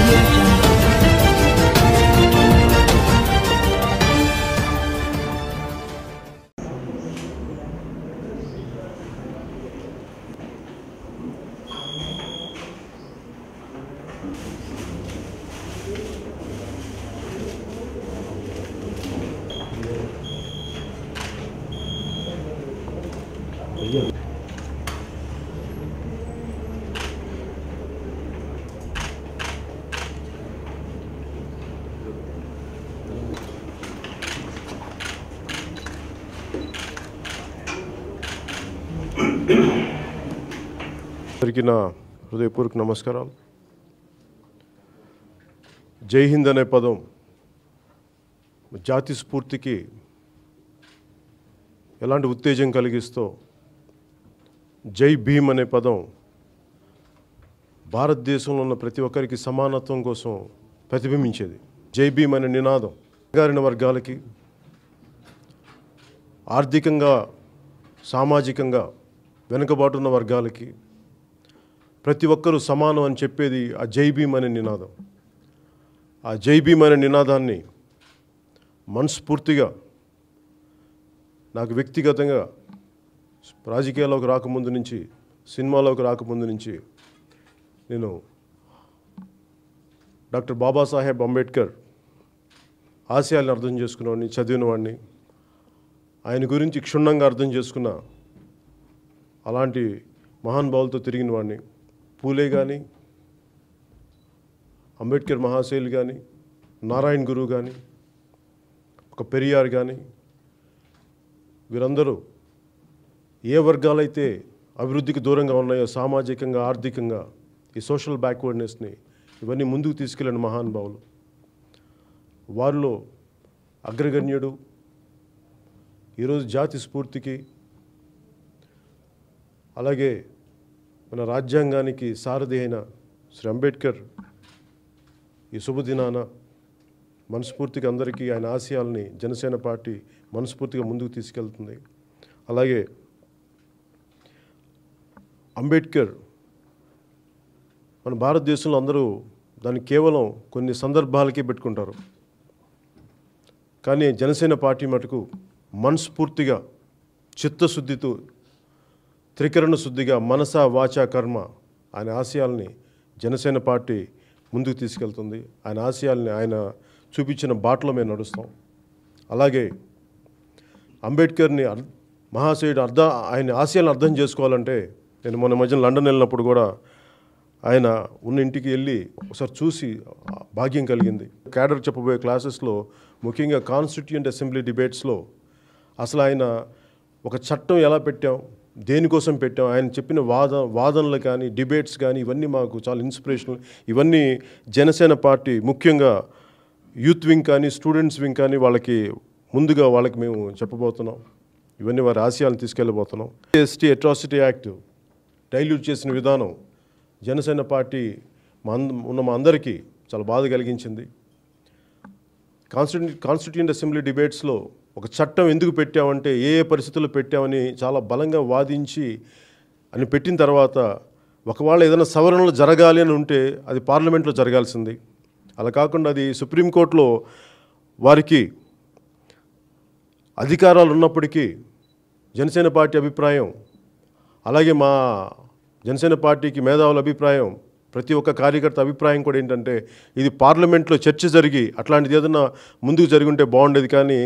Thank. అందరికీ నా హృదయపూర్వక నమస్కారాలు. జై హింద్ అనే పదం జాతి స్ఫూర్తికి ఎలాంటి ఉత్తేజం కలిగిస్తో జై భీమ్ అనే పదం భారతదేశంలో ఉన్న ప్రతి ఒక్కరికి సమానత్వం కోసం ప్రతిబింబించేది. జై భీమ్ అనే నినాదం గారిన వర్గాలకి ఆర్థికంగా సామాజికంగా వెనుకబాటున్న వర్గాలకి ప్రతి ఒక్కరూ సమానం అని చెప్పేది ఆ జై భీమ్ అనే నినాదం. ఆ జై భీమ్ అనే నినాదాన్ని మనస్ఫూర్తిగా నాకు వ్యక్తిగతంగా రాజకీయాల్లోకి రాకముందు నుంచి సినిమాలోకి రాకముందు నుంచి నేను డాక్టర్ బాబాసాహెబ్ అంబేద్కర్ ఆశయాలను అర్థం చేసుకున్నవాడిని చదివిన వాడిని ఆయన గురించి క్షుణ్ణంగా అర్థం చేసుకున్న అలాంటి మహానుభావులతో తిరిగిన వాడిని పూలే కానీ అంబేద్కర్ మహాశైలు కానీ నారాయణ గురువు కానీ ఒక పెరియార్ కానీ వీరందరూ ఏ వర్గాలైతే అభివృద్ధికి దూరంగా ఉన్నాయో సామాజికంగా ఆర్థికంగా ఈ సోషల్ బ్యాక్వర్డ్నెస్ని ఇవన్నీ ముందుకు తీసుకెళ్ళిన మహానుభావులు వారిలో అగ్రగణ్యుడు ఈరోజు జాతి స్ఫూర్తికి అలాగే మన రాజ్యాంగానికి సారథి అయిన శ్రీ అంబేద్కర్ ఈ శుభదినాన మనస్ఫూర్తిగా అందరికీ ఆయన ఆశయాల్ని జనసేన పార్టీ మనస్ఫూర్తిగా ముందుకు తీసుకెళ్తుంది. అలాగే అంబేద్కర్ మన భారతదేశంలో అందరూ దాన్ని కేవలం కొన్ని సందర్భాలకే పెట్టుకుంటారు. కానీ జనసేన పార్టీ మటుకు మనస్ఫూర్తిగా చిత్తశుద్ధితో త్రికరణ శుద్ధిగా మనస వాచ కర్మ ఆయన ఆశయాల్ని జనసేన పార్టీ ముందుకు తీసుకెళ్తుంది. ఆయన ఆశయాల్ని ఆయన చూపించిన బాటలో మేము నడుస్తాం. అలాగే అంబేద్కర్ని అర్- మహాశయుడు అర్థ ఆయన ఆశయాలను అర్థం చేసుకోవాలంటే నేను మొన్న మధ్య లండన్ వెళ్ళినప్పుడు కూడా ఆయన ఉన్న ఇంటికి వెళ్ళి ఒకసారి చూసి భాగ్యం కలిగింది. క్యాడర్ చెప్పబోయే క్లాసెస్లో ముఖ్యంగా కాన్స్టిట్యూంట్ అసెంబ్లీ డిబేట్స్లో అసలు ఆయన ఒక చట్టం ఎలా పెట్టాం? దేనికోసం పెట్టాం ఆయన చెప్పిన వాద వాదనలు కానీ డిబేట్స్ కానీ ఇవన్నీ మాకు చాలా ఇన్స్పిరేషనల్. ఇవన్నీ జనసేన పార్టీ ముఖ్యంగా యూత్ వింగ్ కానీ స్టూడెంట్స్ వింగ్ కానీ వాళ్ళకి ముందుగా వాళ్ళకి మేము చెప్పబోతున్నాం. ఇవన్నీ వారి ఆశయాలను తీసుకెళ్ళబోతున్నాం. ఎస్టీ అట్రాసిటీ యాక్ట్ డైల్యూట్ చేసిన విధానం జనసేన పార్టీ మా అంద ఉన్న మా అందరికీ చాలా బాధ కలిగించింది. కాన్స్టిట్యూ కాన్స్టిట్యూంట్ అసెంబ్లీ డిబేట్స్లో ఒక చట్టం ఎందుకు పెట్టామంటే ఏ ఏ పరిస్థితుల్లో పెట్టామని చాలా బలంగా వాదించి అని పెట్టిన తర్వాత ఒకవేళ ఏదైనా సవరణలు జరగాలి అని ఉంటే అది పార్లమెంట్లో జరగాల్సింది. అలా కాకుండా అది సుప్రీంకోర్టులో వారికి అధికారాలు ఉన్నప్పటికీ జనసేన పార్టీ అభిప్రాయం అలాగే మా జనసేన పార్టీకి మేధావుల అభిప్రాయం ప్రతి ఒక్క కార్యకర్త అభిప్రాయం కూడా ఏంటంటే ఇది పార్లమెంట్లో చర్చ జరిగి అట్లాంటిది ఏదైనా ముందుకు జరిగి ఉంటే బాగుండేది కానీ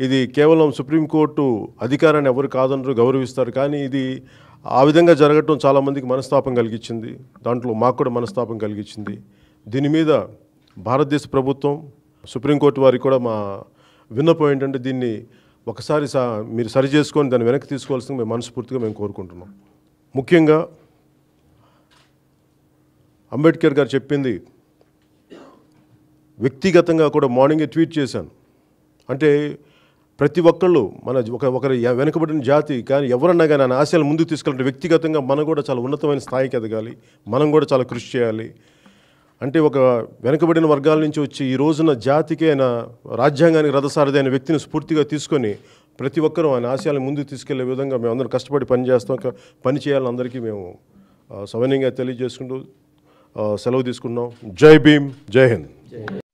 ఇది కేవలం సుప్రీంకోర్టు అధికారాన్ని ఎవరు కాదనరు గౌరవిస్తారు. కానీ ఇది ఆ విధంగా జరగటం చాలామందికి మనస్తాపం కలిగించింది. దాంట్లో మాకు కూడా మనస్తాపం కలిగించింది. దీని మీద భారతదేశ ప్రభుత్వం సుప్రీంకోర్టు వారికి కూడా మా విన్నపం ఏంటంటే దీన్ని ఒకసారి సా మీరు సరి చేసుకొని దాన్ని వెనక్కి తీసుకోవాల్సింది మేము మనస్ఫూర్తిగా మేము కోరుకుంటున్నాం. ముఖ్యంగా అంబేద్కర్ గారు చెప్పింది వ్యక్తిగతంగా కూడా మార్నింగే ట్వీట్ చేశాను. అంటే ప్రతి ఒక్కళ్ళు మన ఒక ఒకరి వెనుకబడిన జాతి కానీ ఎవరన్నా కానీ ఆయన ఆశయాలు ముందుకు తీసుకెళ్ళిన వ్యక్తిగతంగా మనం కూడా చాలా ఉన్నతమైన స్థాయికి ఎదగాలి. మనం కూడా చాలా కృషి చేయాలి. అంటే ఒక వెనుకబడిన వర్గాల నుంచి వచ్చి ఈ రోజున జాతికి ఆయన రాజ్యాంగానికి రథసారథి అయిన వ్యక్తిని స్ఫూర్తిగా తీసుకొని ప్రతి ఒక్కరూ ఆయన ఆశయాలను ముందుకు తీసుకెళ్ళే విధంగా మేము అందరం కష్టపడి పనిచేస్తాం. పని చేయాలని అందరికీ మేము సవనీయంగా తెలియజేసుకుంటూ సెలవు తీసుకున్నాం జై భీమ్ జై హింద్.